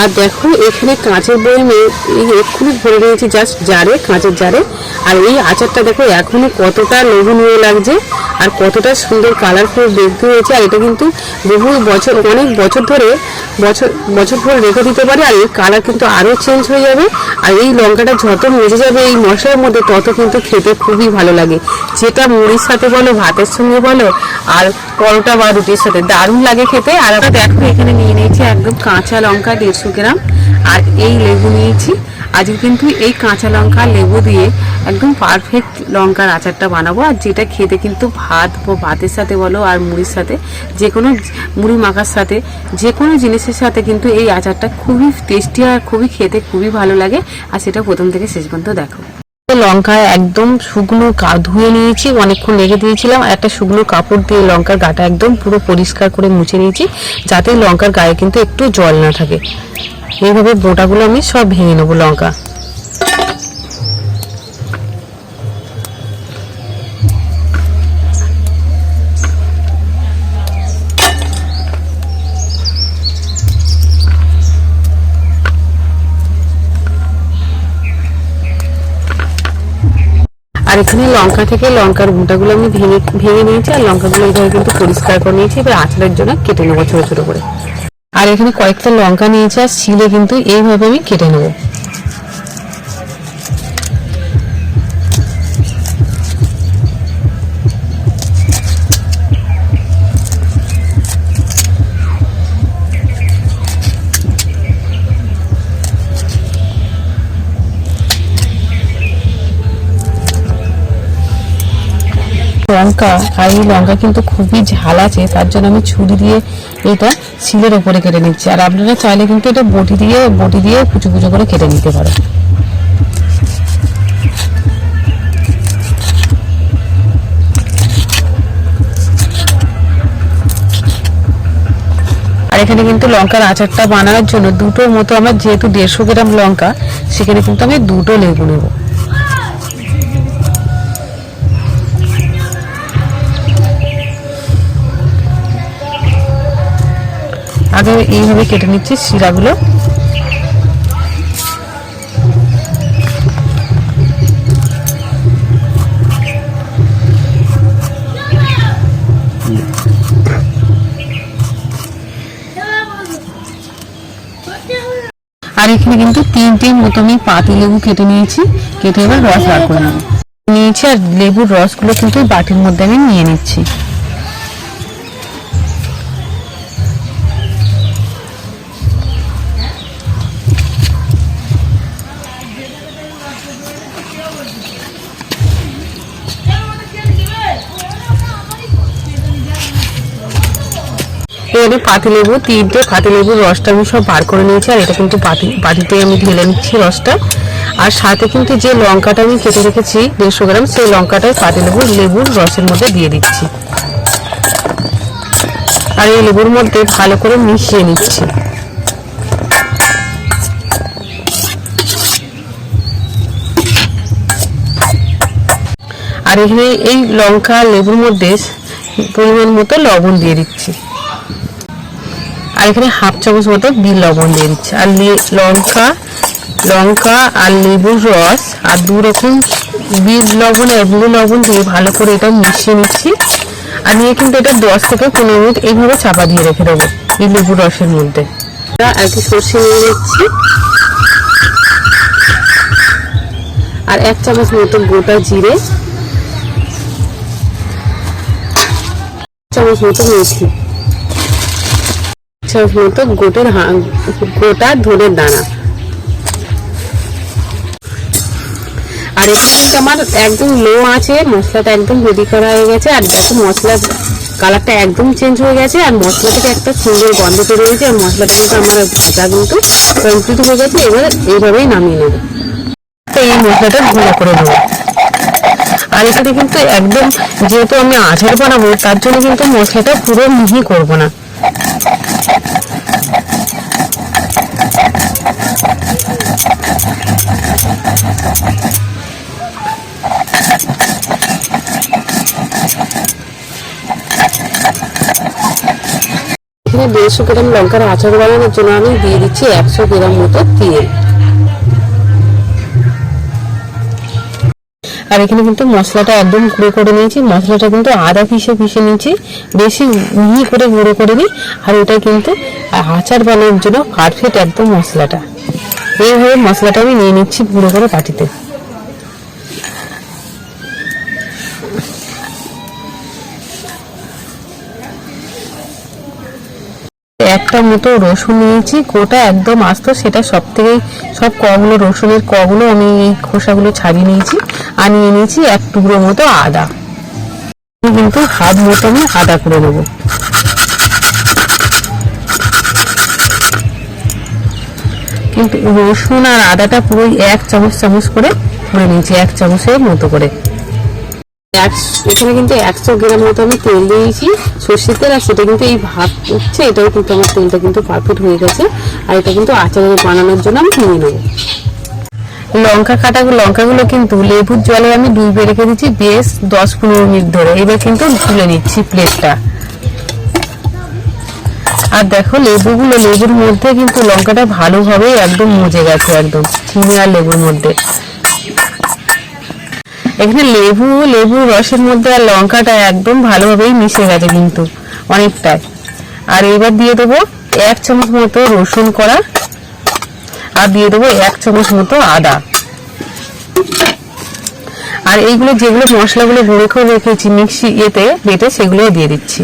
আর দেখো, এখানে কাঁচের বয়মে এই এক্ষুনি ভরে নিয়েছি জাস্ট জারে, কাঁচের জারে। আর এই আচারটা দেখো এখনই কতটা লোভনীয় লাগছে আর কতটা সুন্দর কালারফুল দেখতে হয়েছে। আর এটা কিন্তু বহু বছর, অনেক বছর ধরে, বছর বছর ধরে রেখে দিতে পারে। আর এই কালার কিন্তু আরও চেঞ্জ হয়ে যাবে। আর এই লঙ্কাটা যত মজে যাবে এই মশলার মধ্যে, তত কিন্তু খেতে খুবই ভালো লাগে। যেটা মুড়ির সাথে বলো, ভাতের সঙ্গে বলো, আর পরোটা বা রুটির সাথে। দারুণ লাগে খেতে। আর আমরা দেখো, এখানে নিয়ে নিয়েছি একদম কাঁচা লঙ্কা দেড়শো গ্রাম। আর এই লেবু নিয়েছি। আজকে কিন্তু এই কাঁচা লঙ্কা, লেবু দিয়ে একদম পারফেক্ট লঙ্কার আচারটা বানাবো। আর যেটা খেতে কিন্তু ভাত ভাতের সাথে বলো আর মুড়ির সাথে, যে কোনো মুড়ি মাখার সাথে, যে কোনো জিনিসের সাথে কিন্তু এই আচারটা খুবই টেস্টি আর খুবই খেতে খুবই ভালো লাগে। আর সেটা প্রথম থেকে শেষ পর্যন্ত দেখো। লঙ্কা একদম শুকনো ধুয়ে নিয়েছি, অনেকক্ষণ রেখে দিয়েছিলাম একটা শুকনো কাপড় দিয়ে লঙ্কার গাটা একদম পুরো পরিষ্কার করে মুছে নিয়েছি, যাতে লঙ্কার গায়ে কিন্তু একটু জল না থাকে। এইভাবে বোটাগুলো আমি সব ভেঙে নেব লঙ্কা। আর এখানে লঙ্কা থেকে লঙ্কার গুঁটাগুলো আমি ভেঙে ভেঙে নিয়েছি, আর লঙ্কাগুলো এইভাবে কিন্তু পরিষ্কার করে নিয়েছি। এবার আচারের জন্য কেটে নেব ছোটো ছোটো করে। আর এখানে কয়েকটা লঙ্কা নিয়েছি, আর শিলে কিন্তু এইভাবে আমি কেটে নেব। লঙ্কা আর এই লঙ্কা কিন্তু খুবই ঝাল আছে, তার জন্য আমি ছুরি দিয়ে এটা শিলের ওপরে কেটে নিচ্ছি। আর আপনারা চাইলে কিন্তু এটা বটি দিয়ে বটি দিয়ে কুচু কুচু করে কেটে নিতে পারো আর এখানে কিন্তু লঙ্কার আচারটা বানানোর জন্য দুটোর মতো আমার যেহেতু দেড়শো গ্রাম লঙ্কা, সেখানে কিন্তু আমি দুটো লেবু নেব। আগে এইভাবে কেটে নিচ্ছি শিরাগুলো। আর এখানে কিন্তু তিনটে মতো আমি পাতি লেবু কেটে নিয়েছি। কেটে এবার রস বার করে নিয়েছি আর লেবুর রসগুলো কিন্তু বাটির মধ্যে আমি নিয়ে নিচ্ছি। এখানে পাতিলেবু তিনটে পাতিলেবুর রসটা আমি সব বার করে নিয়েছি, আর এটা কিন্তু পাতি পাতিতে আমি ঢেলে নিচ্ছি রসটা। আর সাথে কিন্তু যে লঙ্কাটা আমি কেটে রেখেছি, দেড়শো গ্রাম, সেই লঙ্কাটাই পাতিলেবুর লেবুর রসের মধ্যে দিয়ে দিচ্ছি। আর এই লেবুর মধ্যে ভালো করে মিশিয়ে নিচ্ছি। আর এখানে এই লঙ্কা, লেবুর মধ্যে পরিমাণ মতো লবণ দিয়ে দিচ্ছি। আর এখানে হাফ চামচ মতো বিল লবণ দিয়ে দিচ্ছি। আর লঙ্কা লঙ্কা আর লেবুর রস আর দু রকম বীজ লবণ আর বুড়ো লবণ দিয়ে ভালো করে এটা মিশিয়ে নিচ্ছি। আর নিয়ে কিন্তু এটা দশ থেকে পনেরো মিনিট এইভাবে চাপা দিয়ে রেখে দেবো এই লেবুর রসের মধ্যে। আর কি সর্ষে নিয়ে নিচ্ছি। আর এক চামচ মতো গোটা জিরে। চামচ মতো মেথি। চামচ মতো গোটের গোটা ধনের দানা। আর এটা আমার একদম লো আছে, মশলাটা একদম রেডি করা হয়ে গেছে। আর দেখো মশলার কালারটা একদম চেঞ্জ হয়ে গেছে। আর মশলা থেকে একটা সুন্দর গন্ধ তৈরি হয়েছে আর মশলাটা কিন্তু আমার ভাজা কিন্তু কমপ্লিট হয়ে গেছে। এবার এইভাবেই নামিয়ে নেব। তো এই মশলাটা গুঁড়ো করে নেব। আর এটাতে কিন্তু একদম যেহেতু আমি আচার বানাবো, তার জন্য কিন্তু মশলাটা পুরো মিহি করব না। এখানে দেড়শো গ্রাম লঙ্কার আচার বানানোর জন্য আমি দিয়ে দিচ্ছি একশো গ্রাম মতো তেল। আর এখানে কিন্তু মশলাটা একদম গুঁড়ো করে নিয়েছি। মশলাটা কিন্তু আদা পিষে পিষে নিয়েছি। বেশি মিহি করে গুঁড়ো করে নিই। আর এটা কিন্তু আচার বানানোর জন্য পারফেক্ট একদম মশলাটা। এইভাবে মশলাটা আমি নিয়ে নিচ্ছি গুঁড়ো করে পাটিতে একটা মতো রসুন নিয়েছি, গোটা একদম আস্ত, সেটা সব থেকে সব কগুলো রসুনের কগুলো আমি এই খোসাগুলো ছাড়িয়ে নিয়েছি, আর নিয়ে নিয়েছি এক টুকরো মতো আদা। আমি কিন্তু হাফ মতো আমি আদা করে নেব। কিন্তু রসুন আর আদাটা পুরোই এক চামচ চামচ করে করে নিয়েছি, এক চামচের মতো করে। এখানে কিন্তু একশো গ্রাম মতো আমি তেল দিয়েছি। সর্ষের তেল, আর সেটা কিন্তু এই ভাত উঠছে, এটাও কিন্তু আমার তেলটা কিন্তু পারফেক্ট হয়ে গেছে। আর এটা কিন্তু আচার বানানোর জন্য আমি নিয়ে নেব। লঙ্কা কাটা, লঙ্কাগুলো কিন্তু লেবুর জলে আমি ডুবে রেখে দিচ্ছি বেশ দশ পনেরো মিনিট ধরে। এবার কিন্তু তুলে নিচ্ছি প্লেটটা। আর দেখো, লেবুগুলো, লেবুর মধ্যে কিন্তু লঙ্কাটা ভালোভাবে একদম মজে গেছে, একদম চিনি আর লেবুর মধ্যে। এখানে লেবু লেবু রসের মধ্যে আর লঙ্কাটা একদম ভালোভাবেই মিশে গেছে কিন্তু, অনেকটাই। আর এবার দিয়ে দেবো এক চামচ মতো রসুন করা আর দিয়ে দেবো এক চামচ মতো আদা। আর এইগুলো যেগুলো মশলাগুলো গুঁড়ো করে রেখেছি মিক্সি ইয়েতে বেটে সেগুলো দিয়ে দিচ্ছি।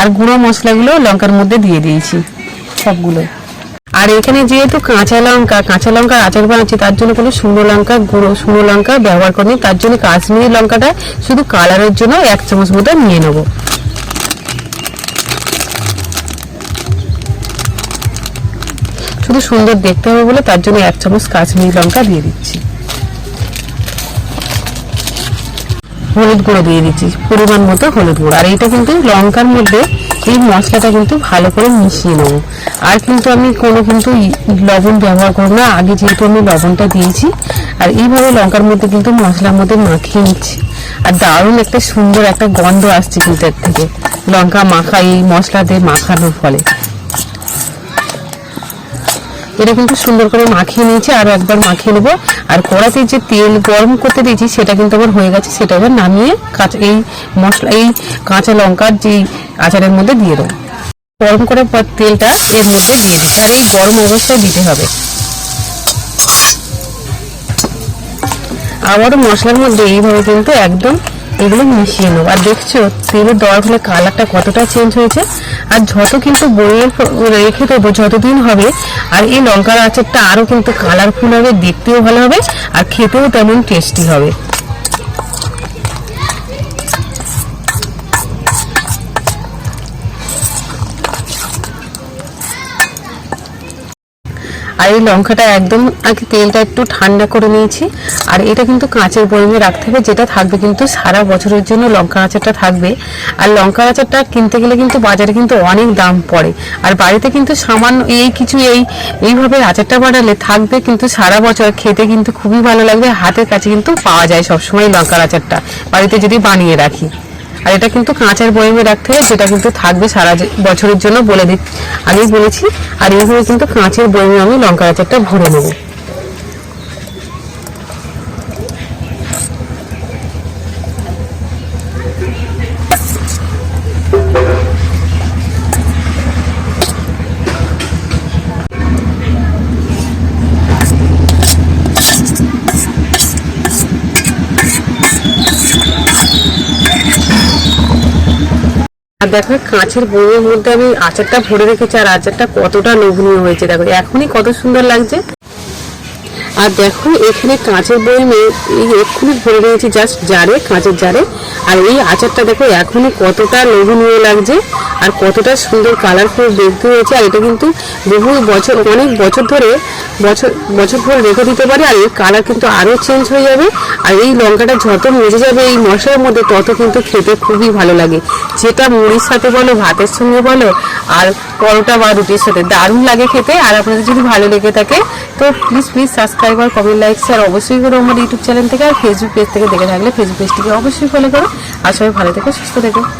আর গুঁড়ো মশলাগুলো লঙ্কার মধ্যে দিয়ে দিয়েছি সবগুলো আর এখানে যেহেতু কাঁচা লঙ্কা, কাঁচা লঙ্কার আচার বানাচ্ছি, তার জন্য কোনো শুকনো লঙ্কা গুঁড়ো, শুকনো লঙ্কা ব্যবহার করিনি। তার জন্য কাশ্মীরি লঙ্কাটা শুধু কালারের জন্য এক চামচ মতো নিয়ে নেব। শুধু সুন্দর দেখতে হবে বলে তার জন্য এক চামচ কাশ্মীরি লঙ্কা দিয়ে দিচ্ছি। হলুদ গুঁড়ো দিয়ে দিচ্ছি, পরিমাণ মতো হলুদ গুঁড়ো। আর এটা কিন্তু লঙ্কার মধ্যে এই মশলাটা কিন্তু ভালো করে মিশিয়ে নেব। আর কিন্তু আমি কোনো কিন্তু লবণ ব্যবহার করব না, আগে যেহেতু আমি লবণটা দিয়েছি, আর এইভাবে লঙ্কার মধ্যে কিন্তু মশলার মধ্যে মাখিয়ে নিচ্ছি। আর দারুণ একটা সুন্দর একটা গন্ধ আসছে কিন্তু এর থেকে, লঙ্কা মাখা, এই মশলা দিয়ে মাখানোর ফলে। এটা কিন্তু সুন্দর করে মাখিয়ে নিয়েছি, আরও একবার মাখিয়ে নেব। আর কড়াতে যে তেল গরম করতে দিয়েছি, সেটা কিন্তু আবার হয়ে গেছে, সেটা এবার নামিয়ে কাঁচা এই মশলা এই কাঁচা লঙ্কার যে আচারের মধ্যে দিয়ে দেবো। গরম করে পর তেলটা এর মধ্যে দিয়ে দিচ্ছি আর এই গরম অবস্থায় দিতে হবে। আবারও মশলার মধ্যে এইভাবে কিন্তু একদম এগুলো মিশিয়ে নেব। আর দেখছ, তেলের দেওয়ার ফলে কালারটা কতটা চেঞ্জ হয়েছে। আর যত কিন্তু বইয়ের রেখে দেবো, যতদিন হবে, আর এই লঙ্কার আচারটা আরও কিন্তু কালারফুল হবে, দেখতেও ভালো হবে, আর খেতেও তেমন টেস্টি হবে। আর এই লঙ্কাটা একদম আগে তেলটা একটু ঠান্ডা করে নিয়েছি। আর এটা কিন্তু কাঁচের বয়মে রাখতে হবে, যেটা থাকবে কিন্তু সারা বছরের জন্য লঙ্কা আচারটা থাকবে। আর লঙ্কা আচারটা কিনতে গেলে কিন্তু বাজারে কিন্তু অনেক দাম পড়ে। আর বাড়িতে কিন্তু সামান্য এই কিছু এই, এইভাবে আচারটা বানালে থাকবে কিন্তু সারা বছর খেতে কিন্তু খুবই ভালো লাগবে। হাতের কাছে কিন্তু পাওয়া যায় সবসময় লঙ্কার আচারটা, বাড়িতে যদি বানিয়ে রাখি। আর এটা কিন্তু কাঁচের বয়মে রাখতে হবে যেটা কিন্তু থাকবে সারা বছরের জন্য বলে দিচ্ছি আগেই বলেছি, আর এইভাবে কিন্তু কাঁচের বয়মে আমি লঙ্কা আচারটা ভরে নেব। দেখো, কাঁচের বইয়ের মধ্যে আমি আচারটা ভরে রেখেছি, আর আচারটা কতটা লোভনীয় হয়েছে। দেখো, এখনই কত সুন্দর লাগছে। আর দেখো, এখানে কাঁচের বই এই এক্ষুনি ভরে নিয়েছি জাস্ট জারে, কাঁচের জারে। আর এই আচারটা দেখো, এখনই কতটা লোভনীয় লাগছে। আর কতটা সুন্দর কালারফুল দেখতে হয়েছে, আর এটা কিন্তু বহু বছর, অনেক বছর ধরে, বছর বছর ধরে রেখে দিতে পারে, আর এর কালার কিন্তু আরও চেঞ্জ হয়ে যাবে। আর এই লঙ্কাটা যত মজে যাবে এই মশলার মধ্যে, তত কিন্তু খেতে খুবই ভালো লাগে। যেটা মুড়ির সাথে বলো, ভাতের সঙ্গে বলো, আর পরোটা বা রুটির সাথে দারুণ লাগে খেতে। আর আপনাদের যদি ভালো লেগে থাকে, তো প্লিজ প্লিজ সাবস্ক্রাইব আর কমেন্ট লাইক শেয়ার অবশ্যই করো আমার ইউটিউব চ্যানেল থেকে, আর ফেসবুক পেজ থেকে দেখে থাকলে ফেসবুক পেজটিকে অবশ্যই ফলো করো। আর সবাই ভালো থেকো, সুস্থ থেকো।